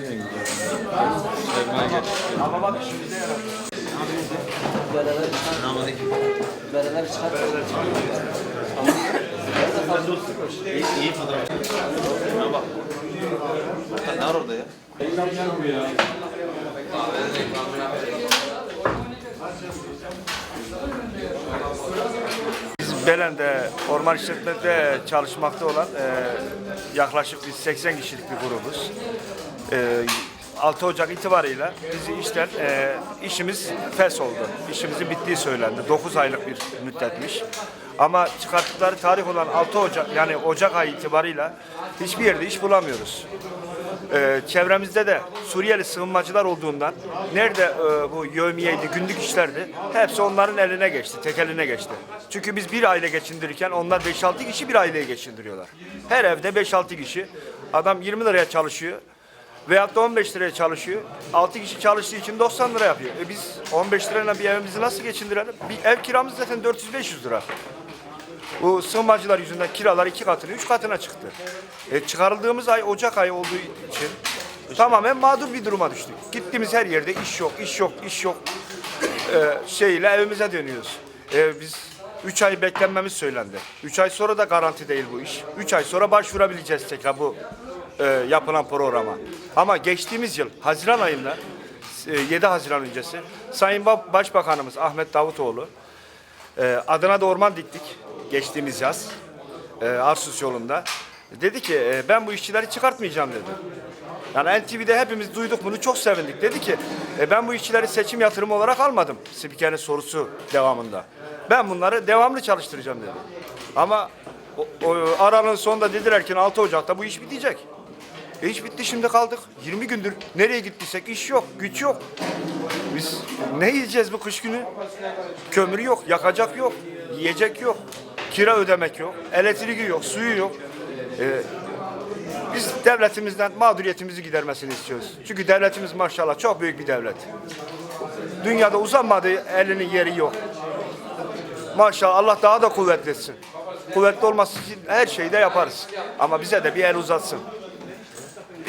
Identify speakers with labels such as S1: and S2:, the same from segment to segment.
S1: Gidiyor. Sermaye geçiyor.
S2: Ama bak işimize yarar.
S3: Bereler çıkar. Bereler çıkar.
S1: İyi, iyi fotoğraf. Şuna bak. Ne var orada ya?
S2: Biz Belen'de orman işletmede çalışmakta olan e, yaklaşık biz 80 kişilik bir grubuz. E, 6 Ocak itibarıyla bizi işten e, işimiz fes oldu. İşimizin bittiği söylendi. 9 aylık bir müddetmiş. Ama çıkarttıkları tarih olan 6 Ocak yani Ocak ayı itibarıyla hiçbir yerde iş bulamıyoruz. Ee, çevremizde de Suriyeli sığınmacılar olduğundan nerede e, bu yövmiyeydi, günlük işlerdi hepsi onların eline geçti, tek eline geçti. Çünkü biz bir aile geçindirirken onlar 5-6 kişi bir aileyi geçindiriyorlar. Her evde 5-6 kişi. Adam 20 liraya çalışıyor veyahut da 15 liraya çalışıyor. 6 kişi çalıştığı için 90 lira yapıyor. E biz 15 lirayla bir evimizi nasıl geçindirelim? Bir ev kiramız zaten 400-500 lira. Bu sığınmacılar yüzünden kiralar iki katına, üç katına çıktı. E, çıkarıldığımız ay Ocak ayı olduğu için tamamen mağdur bir duruma düştük. Gittiğimiz her yerde iş yok, iş yok, iş yok e, şeyle evimize dönüyoruz. E, biz üç ay beklenmemiz söylendi. Üç ay sonra da garanti değil bu iş. Üç ay sonra başvurabileceğiz tekrar bu e, yapılan programa. Ama geçtiğimiz yıl Haziran ayında e, 7 Haziran öncesi Sayın Ba- Başbakanımız Ahmet Davutoğlu ee, Adana'da orman diktik geçtiğimiz yaz. Ee, Arsus yolunda. Dedi ki e, ben bu işçileri çıkartmayacağım dedi. Yani NTV'de hepimiz duyduk bunu çok sevindik. Dedi ki e, ben bu işçileri seçim yatırımı olarak almadım. Spikerin sorusu devamında. Ben bunları devamlı çalıştıracağım dedi. Ama o, o, aralığın sonunda dediler ki 6 Ocak'ta bu iş bitecek. E iş bitti şimdi kaldık. 20 gündür nereye gittiysek iş yok, güç yok. Biz ne yiyeceğiz bu kış günü? Kömür yok, yakacak yok, yiyecek yok, kira ödemek yok, elektriği yok, suyu yok. Ee, biz devletimizden mağduriyetimizi gidermesini istiyoruz. Çünkü devletimiz maşallah çok büyük bir devlet. Dünyada uzanmadığı elinin yeri yok. Maşallah Allah daha da kuvvetlesin. Kuvvetli olması için her şeyi de yaparız. Ama bize de bir el uzatsın.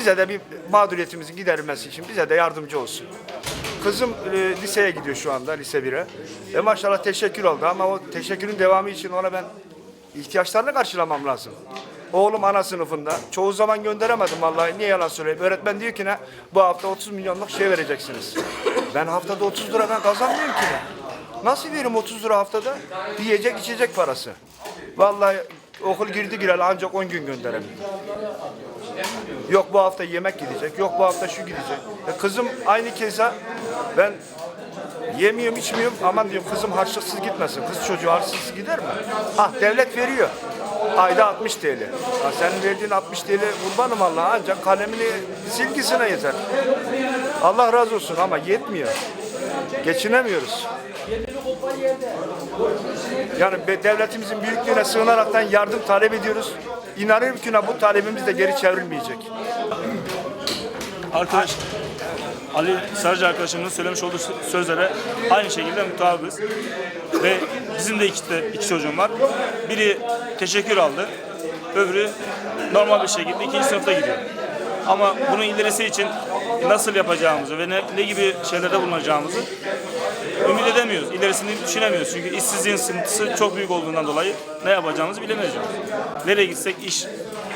S2: Bize de bir mağduriyetimizin giderilmesi için bize de yardımcı olsun. Kızım e, liseye gidiyor şu anda, lise 1'e. E maşallah teşekkür oldu ama o teşekkürün devamı için ona ben ihtiyaçlarını karşılamam lazım. Oğlum ana sınıfında. Çoğu zaman gönderemedim vallahi. Niye yalan söyleyeyim? Öğretmen diyor ki ne? Bu hafta 30 milyonluk şey vereceksiniz. Ben haftada 30 lira ben kazanmıyorum ki. Nasıl veririm 30 lira haftada? Yiyecek içecek parası. Vallahi okul girdi gireli ancak 10 gün gönderebildim. Yok bu hafta yemek gidecek, yok bu hafta şu gidecek. E kızım aynı keza ben yemiyorum içmiyorum aman diyorum kızım harçlıksız gitmesin. Kız çocuğu harçlıksız gider mi? Ah devlet veriyor. Ayda 60 TL. Ha, senin verdiğin 60 TL kurbanım Allah'a ancak kalemini silgisine yeter. Allah razı olsun ama yetmiyor. Geçinemiyoruz. Yani devletimizin büyüklüğüne sığınaraktan yardım talep ediyoruz. İnanıyorum ki bu talebimiz de geri çevrilmeyecek.
S4: Arkadaş Ali Sarıcı arkadaşımızın söylemiş olduğu sözlere aynı şekilde mutabız. Ve bizim de iki, de iki çocuğum var. Biri teşekkür aldı. Öbürü normal bir şekilde ikinci sınıfta gidiyor. Ama bunun ilerisi için nasıl yapacağımızı ve ne, ne gibi şeylerde bulunacağımızı ümit edemiyoruz. İlerisini düşünemiyoruz. Çünkü işsizliğin sıkıntısı çok büyük olduğundan dolayı ne yapacağımızı bilemeyeceğiz. Nereye gitsek iş,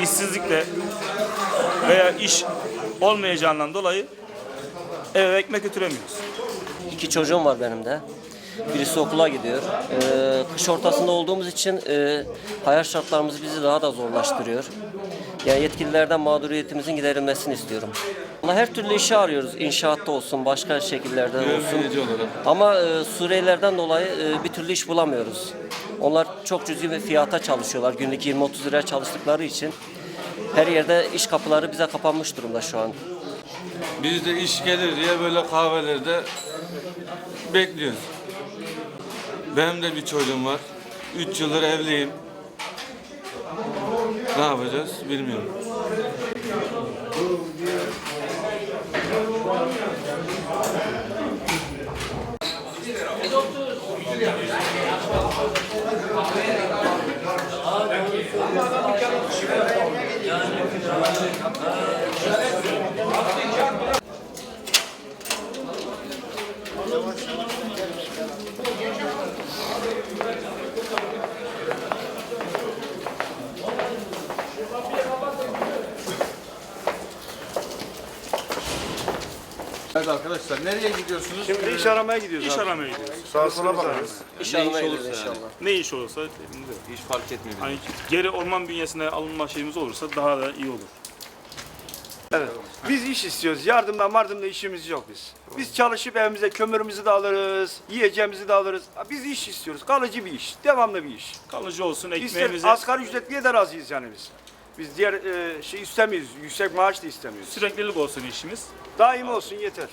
S4: işsizlikle veya iş olmayacağından dolayı eve ekmek götüremiyoruz.
S3: İki çocuğum var benim de. Birisi okula gidiyor. Ee, kış ortasında olduğumuz için e, hayat şartlarımız bizi daha da zorlaştırıyor. Yani yetkililerden mağduriyetimizin giderilmesini istiyorum. Ama her türlü işi arıyoruz. İnşaatta olsun, başka şekillerde olsun.
S1: Olarak.
S3: Ama e, Suriyelilerden dolayı e, bir türlü iş bulamıyoruz. Onlar çok cüzi bir fiyata çalışıyorlar. Günlük 20-30 liraya çalıştıkları için her yerde iş kapıları bize kapanmış durumda şu an.
S1: Biz de iş gelir diye böyle kahvelerde bekliyoruz. Benim de bir çocuğum var. Üç yıldır evliyim. Ne yapacağız bilmiyorum.
S5: Yavaş yavaş arkadaşlar nereye gidiyorsunuz?
S2: Şimdi iş aramaya gidiyoruz
S4: İş
S2: abi.
S4: aramaya gidiyoruz.
S2: Sağa sola bakarız.
S3: İş almaya
S5: olursa
S3: inşallah.
S4: Ne iş olursa.
S5: Hiç fark etmiyor.
S4: Hani geri orman bünyesine alınma şeyimiz olursa daha da iyi olur.
S2: Evet. Biz iş istiyoruz. Yardımda mardımda işimiz yok biz. Biz çalışıp evimize kömürümüzü de alırız, yiyeceğimizi de alırız. Biz iş istiyoruz. Kalıcı bir iş, devamlı bir iş.
S4: Kalıcı olsun,
S2: İster
S4: ekmeğimizi
S2: asgari ücretliye de razıyız yani biz. Biz diğer e, şey istemiyoruz, yüksek maaş da istemiyoruz.
S4: süreklilik olsun işimiz.
S2: Daim olsun yeter.